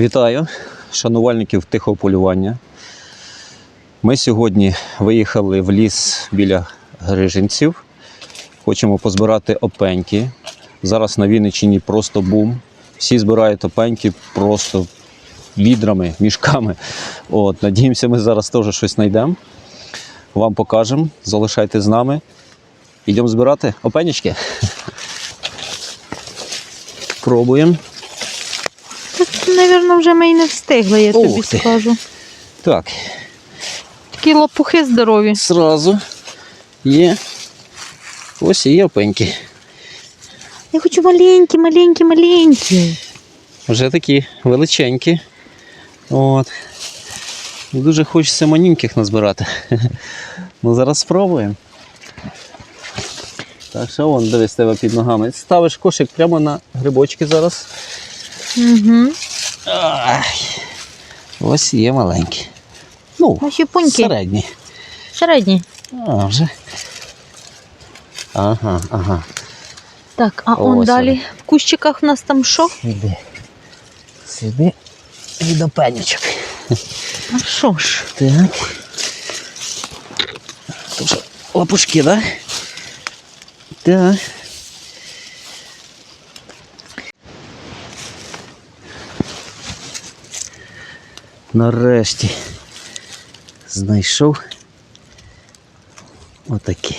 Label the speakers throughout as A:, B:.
A: Вітаю, шанувальників тихого полювання. Ми сьогодні виїхали в ліс біля Грижинців. Хочемо позбирати опеньки. Зараз на Вінниччині просто бум. Всі збирають опеньки просто відрами, мішками. От, надіємося, ми зараз теж щось знайдемо. Вам покажемо. Залишайте з нами. Йдемо збирати опенічки. Пробуємо.
B: Навірно, вже ми і не встигли, я тобі
A: ти.
B: скажу.
A: Так,
B: Такі лопухи здорові.
A: Сразу є. Ось і є опеньки.
B: Я хочу маленькі, маленькі, маленькі.
A: Вже такі величенькі. От. І Дуже хочеться манюньких назбирати. Ну зараз спробуємо. Так, що вон, дивись тебе під ногами. Ставиш кошик прямо на грибочки зараз.
B: Угу.
A: Ай. Ось є маленькі. Ну,
B: Наші пуньки.
A: середні.
B: Середні.
A: А, вже. Ага, ага.
B: Так, а он
A: Ось
B: далі
A: вони.
B: в кущиках в нас там що?
A: Сюди. Сюди і до пенючок.
B: А що ж?
A: Так. Тоже лапушки, да? Так. Нарешті знайшов отакі.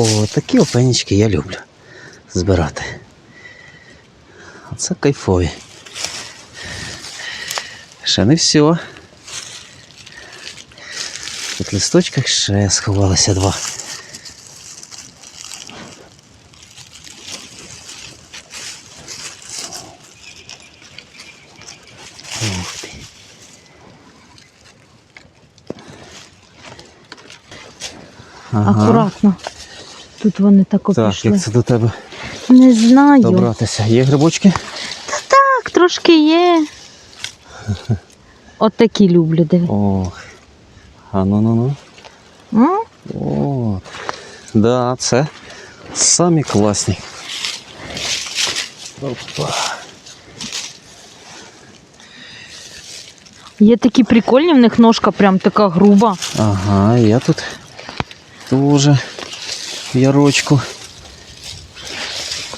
A: О, такі опенічки я люблю збирати. Оце кайфові. Ще не все. Тут листочках ще сховалося два. Ага.
B: Акуратно. Тут вони так
A: Так, як це до тебе
B: Не знаю.
A: добратися? Є грибочки?
B: Так, трошки є. От такі люблю, диви.
A: Ох. А ну ну ну. О, да, це самі класні. Опа.
B: Є такі прикольні, в них ножка прям така груба.
A: Ага, я тут теж в ярочку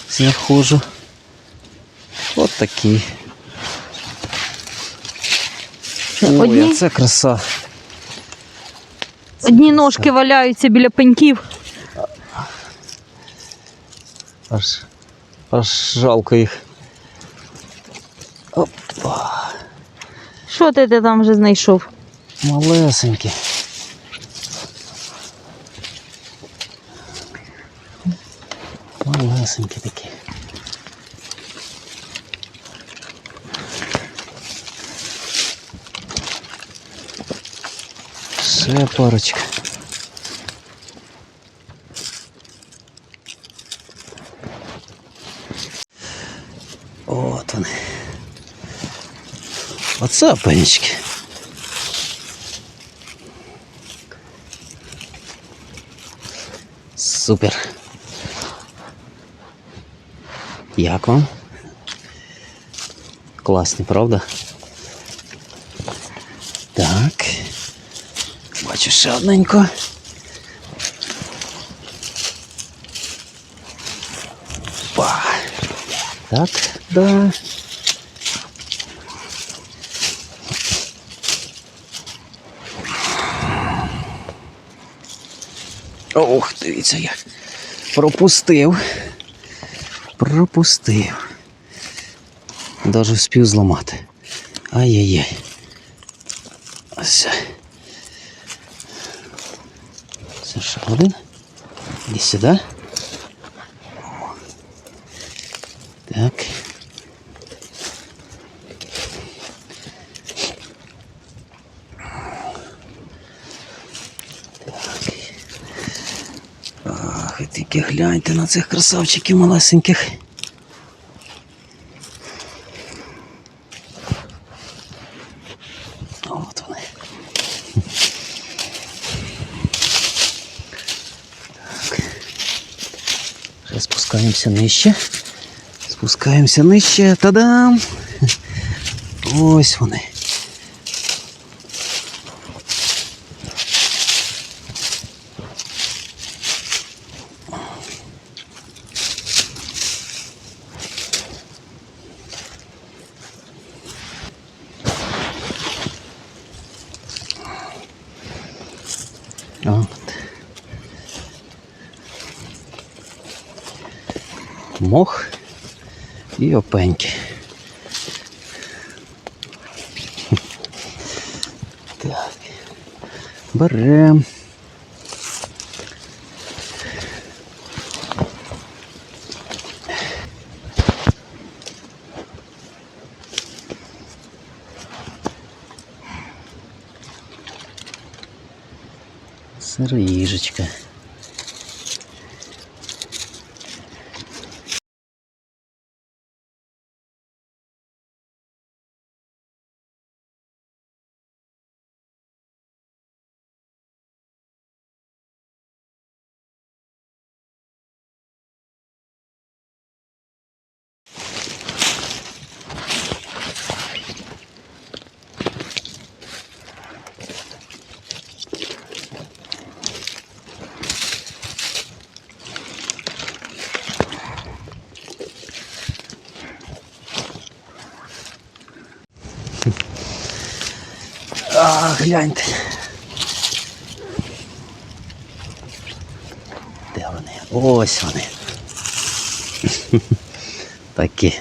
A: заходжу. От такі. Ой,
B: Одні-
A: а це краса.
B: Одні ножки валяються біля пеньків.
A: Аж, аж жалко їх. Опа,
B: Що ти, ти там вже знайшов?
A: малесенькі. Малесенькі такі. Ще парочка. От вони. Оце опенечки. Супер. Як вам? Класні, правда? Так. Бачу ще одненько. Па. Так, да. Ох, дивіться, я пропустив. Пропустив. Даже вспів зламати. Ай-яй-яй. Ось. Це ще один. Іди сюди. Тільки гляньте на цих красавчиків малесеньких. От вони. Так. Спускаємося нижче. Спускаємося нижче. Та-дам! Ось вони. От. Мох і опеньки. Так. Берем. Сироїжечка. А, гляньте. Де вони? Ось вони. Такі.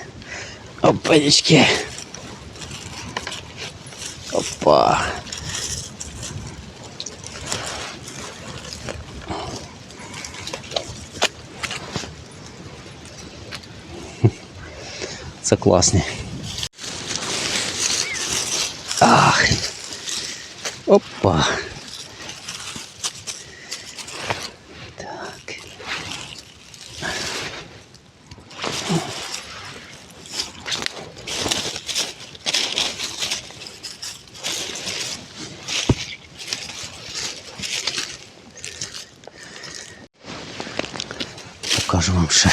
A: Опанечки. Опа. Це класні. Ах. Опа. Так. Покажу вам ще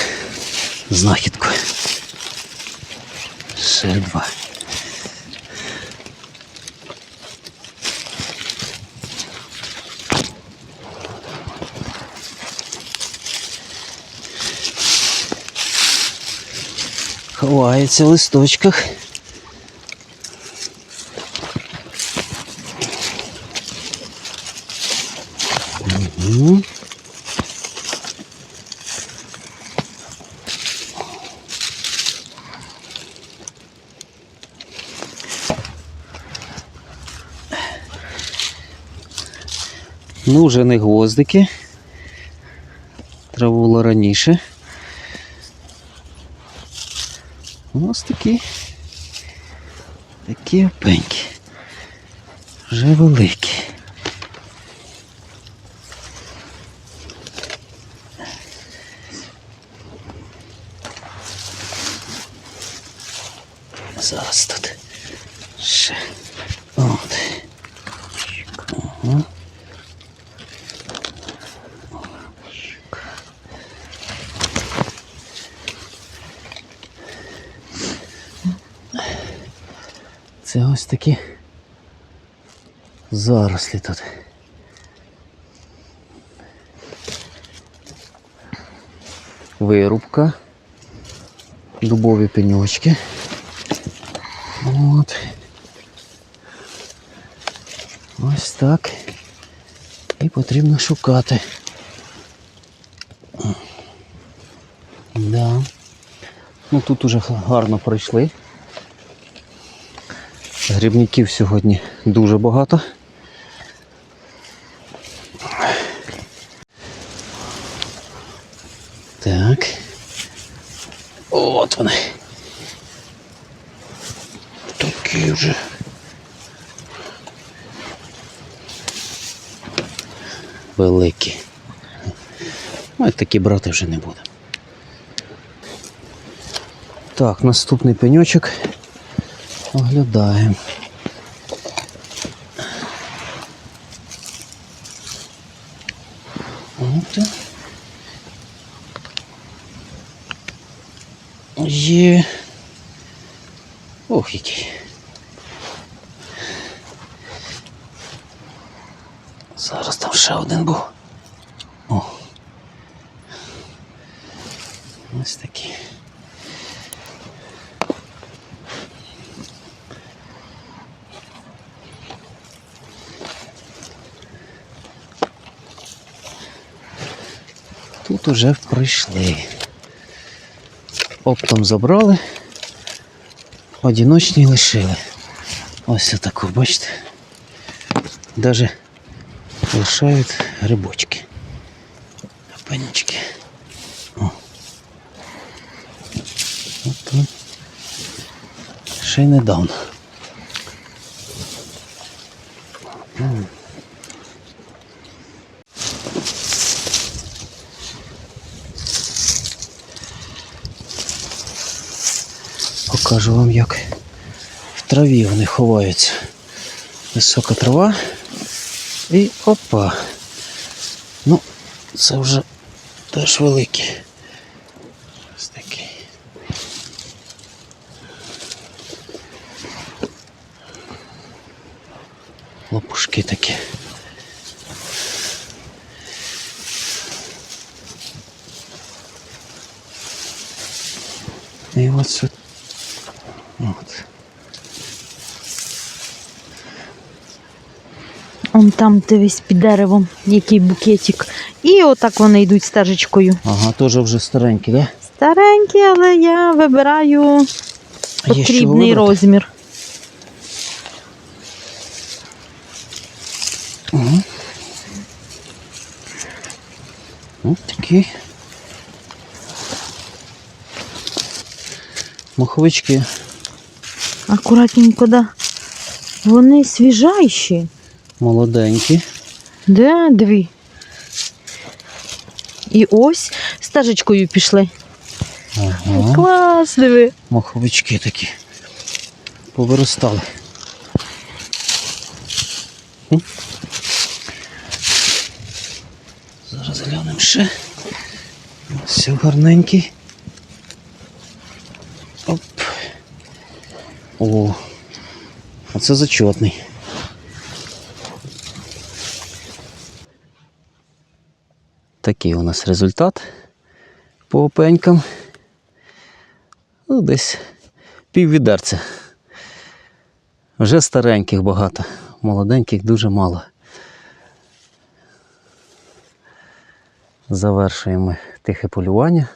A: знахідку. Ще два. Ховається в листочках. Ну, вже не гвоздики. Треба було раніше. Ось такі. Такі опеньки. Вже великі. Зараз тут ще. От. Ага. Це ось такі зарослі тут. Вирубка, дубові пеньочки. От. Ось так. І потрібно шукати. Да. Ну тут уже гарно пройшли. Грибників сьогодні дуже багато. Так. От вони. Такі вже. Великі. Ми такі брати вже не будемо. Так, наступний пеньочок. Оглядаємо. От. Є. Ох, який. Зараз там ще один був. О. Ось такий. Тут уже прийшли. Оптом забрали, одіночні лишили. Ось отаку, бачите? Даже лишають грибочки. Панічки. О. От тут. Ще й недавно. Покажу вам, як в траві вони ховаються. Висока трава. І опа. Ну, це вже теж великий. Ось такий. Лопушки такі. І от сюди. От.
B: Он там дивись під деревом, який букетик. І отак вони йдуть стежечкою.
A: Ага, теж вже старенький, да?
B: Старенькі, але я вибираю потрібний розмір.
A: Угу. Ось такі. Маховички.
B: Акуратненько, да. Вони свіжайші.
A: Молоденькі.
B: Де дві. І ось стежечкою пішли.
A: Ага.
B: Клас, диви.
A: Маховички такі. Повиростали. Зараз глянемо ще. Все гарненький. Оп. О, а це зачетний. Такий у нас результат по опенькам. Ну, десь пів відерця. Вже стареньких багато, молоденьких дуже мало. Завершуємо тихе полювання.